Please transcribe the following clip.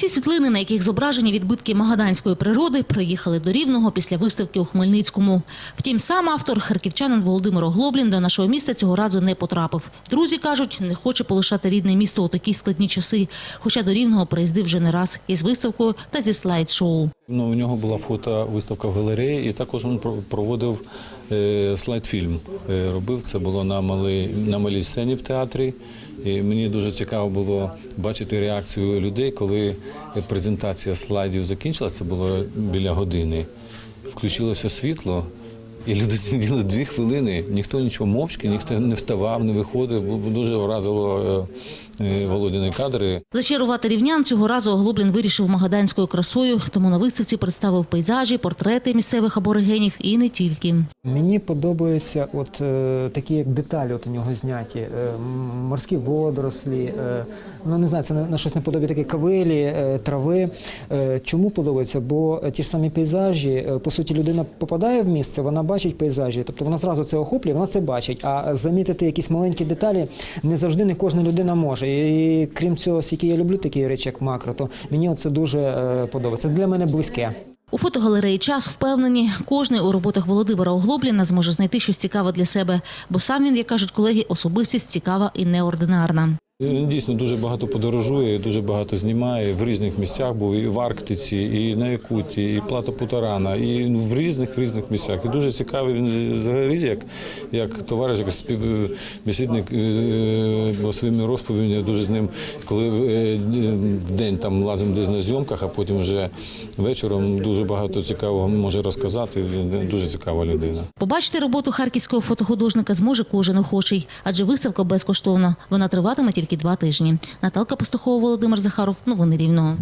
Ці світлини, на яких зображені відбитки магаданської природи, приїхали до Рівного після виставки у Хмельницькому. Втім, сам автор, харківчанин Володимир Оглоблін, до нашого міста цього разу не потрапив. Друзі кажуть, не хоче полишати рідне місто у такі складні часи, хоча до Рівного приїздив вже не раз із виставкою та зі слайд-шоу. Ну, у нього була фотовиставка в галереї, і також він про- проводив е, слайд-фільм. Е, робив це було на малій, на малій сцені в театрі. І мені дуже цікаво було бачити реакцію людей, коли презентація слайдів закінчилася. Це було біля години. Включилося світло. І люди сиділи дві хвилини, ніхто нічого мовчки, ніхто не вставав, не виходив. Дуже вразило е, Володіни кадри. Зачарувати рівнян цього разу Оглоблін вирішив магаданською красою, тому на виставці представив пейзажі, портрети місцевих аборигенів і не тільки. Мені подобаються от е, такі як деталі от у нього зняті, е, морські водорослі, е, ну не знаю, це на, на щось не подобає такі кавилі, е, трави. Е, чому подобається? Бо ті ж самі пейзажі, е, по суті, людина попадає в місце, вона бачить пейзажі, тобто вона зразу це охоплює, вона це бачить. А замітити якісь маленькі деталі не завжди не кожна людина може. І крім цього, оскільки я люблю такі речі, як макро, то мені це дуже е, подобається. Це для мене близьке. У фотогалереї час впевнені, кожний у роботах Володимира Оглобліна зможе знайти щось цікаве для себе, бо сам він, як кажуть колеги, особистість цікава і неординарна. Він дійсно дуже багато подорожує, дуже багато знімає в різних місцях. Був і в Арктиці, і на Якуті, і Плата Путарана, і ну, в різних різних місцях. І дуже цікавий він взагалі, як, як товариш, як співбесідник е, бо своїми розповідями. Дуже з ним, коли е, день там лазимо десь на зйомках, а потім вже вечором дуже багато цікавого може розказати. Він Дуже цікава людина. Побачити роботу харківського фотохудожника зможе кожен охочий, адже виставка безкоштовна. Вона триватиме тільки два тижні. Наталка Пастухова, Володимир Захаров. Новини Рівного.